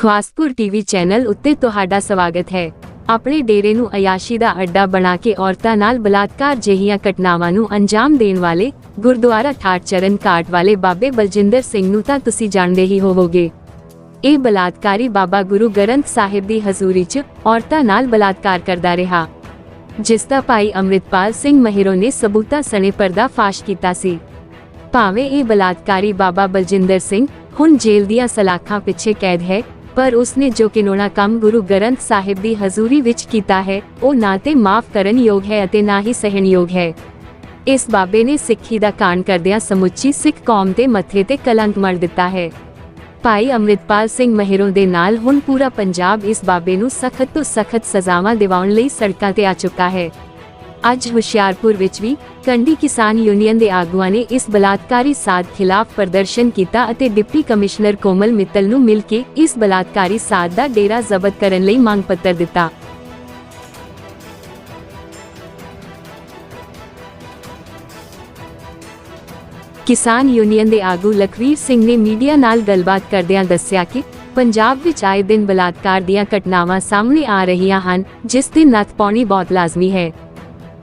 Khawaspur TV channel ਉੱਤੇ ਤੁਹਾਡਾ ਸਵਾਗਤ ਹੈ। ਆਪਣੇ ਡੇਰੇ ਨੂੰ ਅਯਾਸ਼ੀ ਦਾ ਅੱਡਾ ਬਣਾ ਕੇ ਔਰਤਾਂ ਨਾਲ ਬਲਾਤਕਾਰ ਜਿਹੀਆਂ ਘਟਨਾਵਾਂ ਨੂੰ ਅੰਜਾਮ ਦੇਣ ਵਾਲੇ ਗੁਰਦੁਆਰਾ ਠਾਠ ਚਰਨ ਕਾਟ ਵਾਲੇ ਬਾਬੇ ਬਲਜਿੰਦਰ ਸਿੰਘ ਨੂੰ ਤਾਂ ਤੁਸੀਂ ਜਾਣਦੇ ਹੀ ਹੋਵੋਗੇ। ਇਹ ਬਲਾਤਕਾਰੀ ਬਾਬਾ ਗੁਰੂ ਗ੍ਰੰਥ ਸਾਹਿਬ ਦੀ ਹਜ਼ੂਰੀ 'ਚ ਔਰਤਾਂ ਨਾਲ ਬਲਾਤਕਾਰ ਕਰਦਾ ਰਿਹਾ। ਜਿਸ ਦਾ ਭਾਈ ਅੰਮ੍ਰਿਤਪਾਲ ਸਿੰਘ ਮਹਿਰੋ ਨੇ ਸਬੂਤਾਂ ਸਣੇ ਪਰਦਾ ਫਾਸ਼ ਕੀਤਾ ਸੀ। ਭਾਵੇਂ ਇਹ ਬਲਾਤਕਾਰੀ ਬਾਬਾ ਬਲਜਿੰਦਰ ਸਿੰਘ ਹੁਣ ਜੇਲ੍ਹ ਦੀਆਂ ਸਲਾਖਾਂ ਪਿੱਛੇ ਕੈਦ ਹੈ ਪਰ ਉਸਨੇ ਜੋ ਕਿਨੋਣਾ ਕੰਮ ਗੁਰੂ ਗ੍ਰੰਥ ਸਾਹਿਬ ਦੀ ਹਜ਼ੂਰੀ ਵਿੱਚ ਕੀਤਾ ਹੈ, ਉਹ ਨਾ ਤੇ ਮਾਫ ਕਰਨ ਯੋਗ ਹੈ ਅਤੇ ਨਾ ਹੀ ਸਹਿਣਯੋਗ ਹੈ। ਇਸ ਬਾਬੇ ਨੇ ਸਿੱਖੀ ਦਾ ਕਾਣ ਕਰਦਿਆਂ ਸਮੁੱਚੀ ਸਿੱਖ ਕੌਮ ਦੇ ਮੱਥੇ ਤੇ ਕਲੰਕ ਮਰ ਦਿੱਤਾ ਹੈ। ਭਾਈ ਅੰਮ੍ਰਿਤਪਾਲ ਸਿੰਘ ਮਹਿਰੋਂ ਦੇ ਨਾਲ ਹੁਣ ਪੂਰਾ ਪੰਜਾਬ ਇਸ ਬਾਬੇ ਨੂੰ ਸਖਤ ਤੋਂ ਸਖਤ ਸਜ਼ਾਵਾਂ ਦਿਵਾਉਣ ਲਈ ਸੜਕਾਂ ਤੇ ਆ ਚੁੱਕਾ ਹੈ। ਅੱਜ ਹੁਸ਼ਿਆਰਪੁਰ ਵਿੱਚ ਵੀ ਕੰਡੀ ਕਿਸਾਨ ਯੂਨੀਅਨ ਦੇ ਆਗੂਆਂ ਨੇ ਇਸ ਬਲਾਤਕਾਰੀ ਸਾਧ ਖਿਲਾਫ ਪ੍ਰਦਰਸ਼ਨ ਕੀਤਾ ਅਤੇ ਡਿਪਟੀ ਕਮਿਸ਼ਨਰ ਕੋਮਲ ਮਿੱਤਲ ਨੂੰ ਮਿਲ ਕੇ ਇਸ ਬਲਾਤਕਾਰੀ ਸਾਧ ਦਾ ਡੇਰਾ ਜ਼ਬਤ ਕਰਨ ਲਈ ਮੰਗ ਪੱਤਰ ਦਿੱਤਾ। ਕਿਸਾਨ ਯੂਨੀਅਨ ਦੇ ਆਗੂ ਲਖਵੀਰ ਸਿੰਘ ਨੇ ਮੀਡੀਆ ਨਾਲ ਗੱਲਬਾਤ ਕਰਦਿਆਂ ਦੱਸਿਆ ਕਿ ਪੰਜਾਬ ਵਿੱਚ ਆਏ ਦਿਨ ਬਲਾਤਕਾਰ ਦੀਆਂ ਘਟਨਾਵਾਂ ਸਾਹਮਣੇ ਆ ਰਹੀਆਂ ਹਨ, ਜਿਸ ਦੀ ਨੱਥ ਪਾਉਣੀ ਬਹੁਤ ਲਾਜ਼ਮੀ ਹੈ।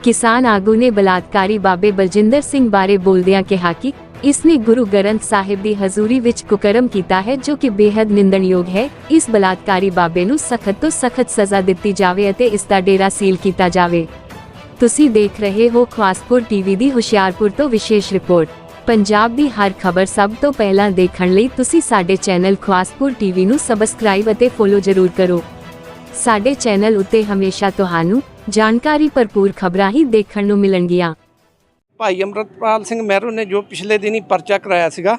ਕਿਸਾਨ ਆਗੂ ਨੇ ਬਲਾਤਕਾਰੀ ਬਾਬੇ ਬਲਜਿੰਦਰ ਸਿੰਘ ਬਾਰੇ ਬੋਲਦਿਆਂ ਕਿਹਾ ਕਿ ਇਸ ਨੇ ਗੁਰੂ ਗ੍ਰੰਥ ਸਾਹਿਬ ਦੀ ਹਜ਼ੂਰੀ ਵਿੱਚ ਕੁਕਰਮ ਕੀਤਾ ਹੈ ਜੋ ਕਿ ਬੇहद ਨਿੰਦਣਯੋਗ ਹੈ। ਇਸ ਬਲਾਤਕਾਰੀ ਬਾਬੇ ਨੂੰ ਸਖਤ ਤੋਂ ਸਖਤ ਸਜ਼ਾ ਦਿੱਤੀ ਜਾਵੇ ਅਤੇ ਇਸ ਦਾ ਡੇਰਾ ਸੀਲ ਕੀਤਾ ਜਾਵੇ। ਤੁਸੀਂ ਦੇਖ ਰਹੇ ਹੋ ਖਵਾਸਪੁਰ ਟੀਵੀ ਦੀ ਹੁਸ਼ਿਆਰਪੁਰ ਤੋਂ ਵਿਸ਼ੇਸ਼ ਰਿਪੋਰਟ। ਪੰਜਾਬ ਦੀ ਹਰ ਖਬਰ ਸਭ ਤੋਂ ਪਹਿਲਾਂ ਦੇਖਣ ਲਈ ਤੁਸੀਂ ਸਾਡੇ ਚੈਨਲ ਖਵਾਸਪੁਰ ਟੀਵੀ ਨੂੰ ਸਬਸਕ੍ਰਾਈਬ ਅਤੇ ਫੋਲੋ ਜ਼ਰੂਰ ਕਰੋ। ਸਾਡੇ ਚੈਨਲ ਉੱਤੇ ਹਮੇਸ਼ਾ ਤੁਹਾਨੂੰ ਜਾਣਕਾਰੀ ਭਰਪੂਰ ਖਬਰਾਂ ਹੀ ਦੇਖਣ ਨੂੰ ਮਿਲਣਗੀਆਂ। ਭਾਈ ਅਮਰਤਪਾਲ ਸਿੰਘ ਮਹਿਰੂ ਨੇ ਜੋ ਪਿਛਲੇ ਦਿਨੀ ਪਰਚਾ ਕਰਾਇਆ ਸੀਗਾ,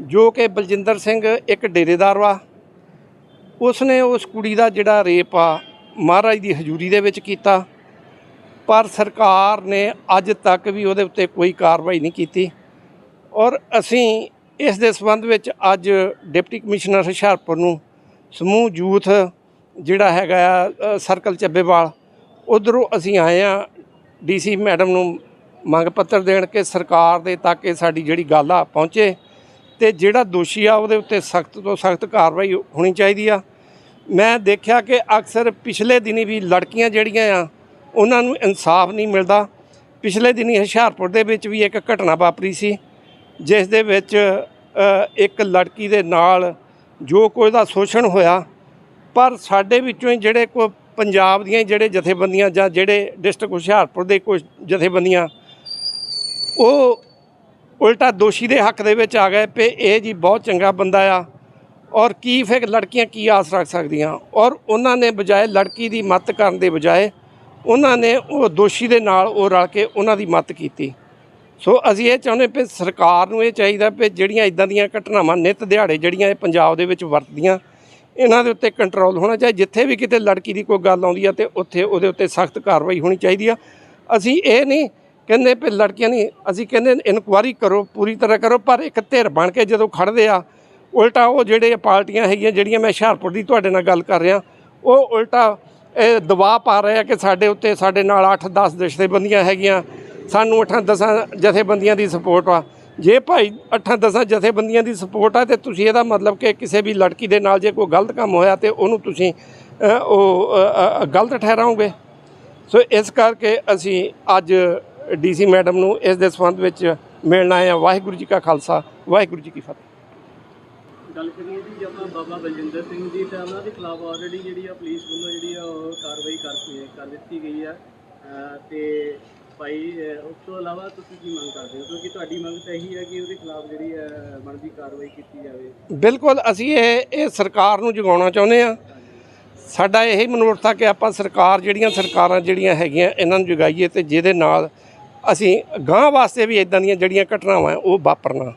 ਜੋ ਕਿ ਬਲਜਿੰਦਰ ਸਿੰਘ ਇੱਕ ਡੇਰੇਦਾਰ ਵਾ, ਉਸਨੇ ਉਸ ਕੁੜੀ ਦਾ ਜਿਹੜਾ ਰੇਪ ਆ, ਮਹਾਰਾਜ ਦੀ ਹਜ਼ੂਰੀ ਦੇ ਵਿੱਚ ਕੀਤਾ, ਪਰ ਸਰਕਾਰ ਨੇ ਅੱਜ ਤੱਕ ਵੀ ਉਹਦੇ ਉੱਤੇ ਕੋਈ ਕਾਰਵਾਈ ਨਹੀਂ ਕੀਤੀ। ਔਰ ਅਸੀਂ ਇਸ ਦੇ ਸੰਬੰਧ ਵਿੱਚ ਅੱਜ ਡਿਪਟੀ ਕਮਿਸ਼ਨਰ ਹੁਸ਼ਿਆਰਪੁਰ ਨੂੰ ਸਮੂਹ ਯੂਥ ਜਿਹੜਾ ਹੈਗਾ ਆ ਸਰਕਲ ਚੱਬੇਵਾਲ ਉਧਰੋਂ ਅਸੀਂ ਆਏ ਆ ਡੀਸੀ ਮੈਡਮ ਨੂੰ ਮੰਗ ਪੱਤਰ ਦੇਣ ਕੇ ਸਰਕਾਰ ਦੇ ਤੱਕ ਇਹ ਸਾਡੀ ਜਿਹੜੀ ਗੱਲ ਆ ਪਹੁੰਚੇ ਤੇ ਜਿਹੜਾ ਦੋਸ਼ੀ ਆ ਉਹਦੇ ਉੱਤੇ ਸਖਤ ਤੋਂ ਸਖਤ ਕਾਰਵਾਈ ਹੋਣੀ ਚਾਹੀਦੀ ਆ। ਮੈਂ ਦੇਖਿਆ ਕਿ ਅਕਸਰ ਪਿਛਲੇ ਦਿਨੀ ਵੀ ਲੜਕੀਆਂ ਜਿਹੜੀਆਂ ਆ, ਉਹਨਾਂ ਨੂੰ ਇਨਸਾਫ ਨਹੀਂ ਮਿਲਦਾ। ਪਿਛਲੇ ਦਿਨੀ ਹੁਸ਼ਿਆਰਪੁਰ ਦੇ ਵਿੱਚ ਵੀ ਇੱਕ ਘਟਨਾ ਵਾਪਰੀ ਸੀ, ਜਿਸ ਦੇ ਵਿੱਚ ਇੱਕ ਲੜਕੀ ਦੇ ਨਾਲ ਜੋ ਕੋਈ ਦਾ ਸ਼ੋਸ਼ਣ ਹੋਇਆ ਪਰ ਸਾਡੇ ਵਿੱਚੋਂ ਹੀ ਜਿਹੜੇ ਕੋ ਪੰਜਾਬ ਦੀਆਂ ਜਿਹੜੇ ਜਥੇਬੰਦੀਆਂ ਜਾਂ ਜਿਹੜੇ ਡਿਸਟ੍ਰਿਕਟ ਹੁਸ਼ਿਆਰਪੁਰ ਦੇ ਕੁਝ ਜਥੇਬੰਦੀਆਂ, ਉਹ ਉਲਟਾ ਦੋਸ਼ੀ ਦੇ ਹੱਕ ਦੇ ਵਿੱਚ ਆ ਗਏ ਪਏ ਇਹ ਜੀ ਬਹੁਤ ਚੰਗਾ ਬੰਦਾ ਆ ਔਰ ਕੀ ਫਿਰ ਲੜਕੀਆਂ ਕੀ ਆਸ ਰੱਖ ਸਕਦੀਆਂ? ਔਰ ਉਹਨਾਂ ਨੇ ਬਜਾਏ ਲੜਕੀ ਦੀ ਮੱਤ ਕਰਨ ਦੇ ਬਜਾਏ ਉਹਨਾਂ ਨੇ ਉਹ ਦੋਸ਼ੀ ਦੇ ਨਾਲ ਉਹ ਰਲ ਕੇ ਉਹਨਾਂ ਦੀ ਮੱਤ ਕੀਤੀ। ਸੋ ਅਸੀਂ ਇਹ ਚਾਹੁੰਦੇ ਪਏ ਸਰਕਾਰ ਨੂੰ ਇਹ ਚਾਹੀਦਾ ਪਏ ਜਿਹੜੀਆਂ ਇਦਾਂ ਦੀਆਂ ਘਟਨਾਵਾਂ ਨਿਤ ਦਿਹਾੜੇ ਜਿਹੜੀਆਂ ਇਹ ਪੰਜਾਬ ਦੇ ਵਿੱਚ ਵਰਤਦੀਆਂ ਇਹਨਾਂ ਦੇ ਉੱਤੇ ਕੰਟਰੋਲ ਹੋਣਾ ਚਾਹੀਦਾ ਜਿੱਥੇ ਵੀ ਕਿਤੇ ਲੜਕੀ ਦੀ ਕੋਈ ਗੱਲ ਆਉਂਦੀ ਆ ਤੇ ਉੱਥੇ ਉਹਦੇ ਉੱਤੇ ਸਖਤ ਕਾਰਵਾਈ ਹੋਣੀ ਚਾਹੀਦੀ ਆ। ਅਸੀਂ ਇਹ ਨਹੀਂ ਕਹਿੰਦੇ ਵੀ ਲੜਕੀਆਂ ਨਹੀਂ, ਅਸੀਂ ਕਹਿੰਦੇ ਇਨਕੁਆਰੀ ਕਰੋ, ਪੂਰੀ ਤਰ੍ਹਾਂ ਕਰੋ, ਪਰ ਇੱਕ ਧਿਰ ਬਣ ਕੇ ਜਦੋਂ ਖੜਦੇ ਆ, ਉਲਟਾ ਉਹ ਜਿਹੜੇ ਪਾਰਟੀਆਂ ਹੈਗੀਆਂ ਜਿਹੜੀਆਂ ਮੈਂ ਹੁਸ਼ਿਆਰਪੁਰ ਦੀ ਤੁਹਾਡੇ ਨਾਲ ਗੱਲ ਕਰ ਰਿਹਾ, ਉਹ ਉਲਟਾ ਇਹ ਦਬਾਅ ਪਾ ਰਹੇ ਆ ਕਿ ਸਾਡੇ ਉੱਤੇ ਸਾਡੇ ਨਾਲ 8-10 ਜਥੇਬੰਦੀਆਂ ਹੈਗੀਆਂ, ਸਾਨੂੰ 8-10 ਜਥੇਬੰਦੀਆਂ ਦੀ ਸਪੋਰਟ ਆ। ਜੇ ਭਾਈ 8-10 ਜਥੇਬੰਦੀਆਂ ਦੀ ਸਪੋਰਟ ਆ ਤੇ ਤੁਸੀਂ ਇਹਦਾ ਮਤਲਬ ਕਿ ਕਿਸੇ ਵੀ ਲੜਕੀ ਦੇ ਨਾਲ ਜੇ ਕੋਈ ਗਲਤ ਕੰਮ ਹੋਇਆ ਤੇ ਉਹਨੂੰ ਤੁਸੀਂ ਉਹ ਗਲਤ ਠਹਿਰਾਓਗੇ? ਸੋ ਇਸ ਕਰਕੇ ਅਸੀਂ ਅੱਜ ਡੀਸੀ ਮੈਡਮ ਨੂੰ ਇਸ ਦੇ ਸੰਬੰਧ ਵਿੱਚ ਮਿਲਣ ਆਏ ਹਾਂ। ਵਾਹਿਗੁਰੂ ਜੀ ਕਾ ਖਾਲਸਾ, ਵਾਹਿਗੁਰੂ ਜੀ ਕੀ ਫਤਿਹ। ਗੱਲ ਕਰੀਏ ਜੀ ਆਪਾਂ ਬਾਬਾ ਬਲਜਿੰਦਰ ਸਿੰਘ ਜੀ ਤਾਂ ਉਹਨਾਂ ਦੇ ਖਿਲਾਫ ਆਲਰੇਡੀ ਜਿਹੜੀ ਆ ਪੁਲਿਸ ਵੱਲੋਂ ਜਿਹੜੀ ਆ ਉਹ ਕਾਰਵਾਈ ਕਰ ਕਰ ਦਿੱਤੀ ਗਈ ਆ। ਅਹ, ਤੇ ਭਾਈ ਉਸ ਤੋਂ ਇਲਾਵਾ ਤੁਸੀਂ ਕੀ ਮੰਗ ਕਰਦੇ ਹੋ? ਕਿਉਂਕਿ ਤੁਹਾਡੀ ਮੰਗ ਤਾਂ ਇਹੀ ਹੈ ਕਿ ਉਹਦੇ ਖਿਲਾਫ ਜਿਹੜੀ ਬਣਦੀ ਕਾਰਵਾਈ ਕੀਤੀ ਜਾਵੇ। ਬਿਲਕੁਲ, ਅਸੀਂ ਇਹ ਇਹ ਸਰਕਾਰ ਨੂੰ ਜਗਾਉਣਾ ਚਾਹੁੰਦੇ ਆ ਸਾਡਾ ਇਹ ਮਨੋਰਥਾ ਕਿ ਆਪਾਂ ਸਰਕਾਰ ਜਿਹੜੀਆਂ ਸਰਕਾਰਾਂ ਜਿਹੜੀਆਂ ਹੈਗੀਆਂ, ਇਹਨਾਂ ਨੂੰ ਜਗਾਈਏ ਤੇ ਜਿਹਦੇ ਨਾਲ ਅਸੀਂ ਗਾਂ ਵਾਸਤੇ ਵੀ ਇਦਾਂ ਦੀਆਂ ਜਿਹੜੀਆਂ ਘਟਨਾਵਾਂ ਉਹ ਵਾਪਰਨਾ।